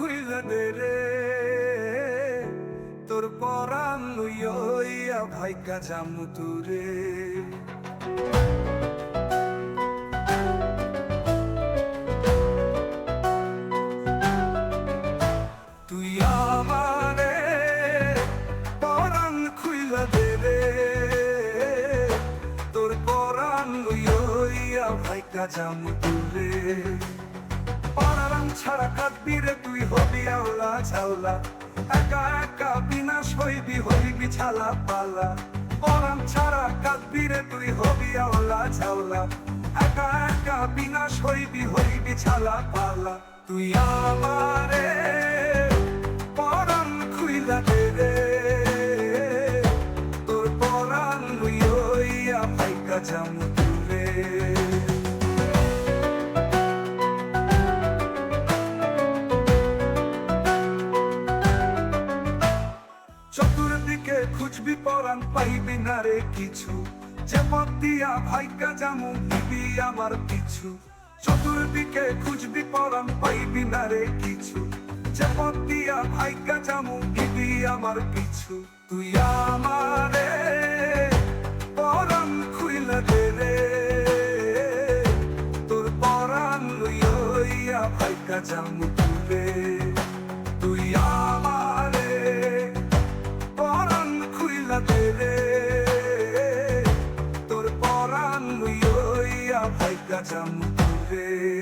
খুইলা দে রে, তোর পরাণ লইয়া ভাইকা জামু তুরে তুই আমারে পরাণ খুইলা দে রে, তোর পরাণ ভাইকা জামু ছাড়া কাঁদবি রে তুই হবি আওলা ঝাওলা। একা একা বিনাশ হইবি হইবি ছালা পালা। পরাণ ছাড়া কাঁদবি রে তুই হবি আওলা ঝাওলা। একা একা বিনাশ হইবি হইবি ছালা পালা। তুই আমারে পরাণ খুইলা দে রে। তোর পরাণ লইয়া ভাইকা জামু তুরে খুঁজবি পরাণ পাইবি না রে কিছু। পথ দিয়া ভাইকা জামু দিবি আমার পিছু। চতুর্দিকে খুঁজবি পরাণ পাইবি না রে কিছু। পথ দিয়া ভাইকা জামু দিবি আমার পিছু। তুই আমারে পরাণ খুইলা দে রে। তোর পরাণ লইয়া ভাইকা জামু দিয়া ভাইকা জাম তুরে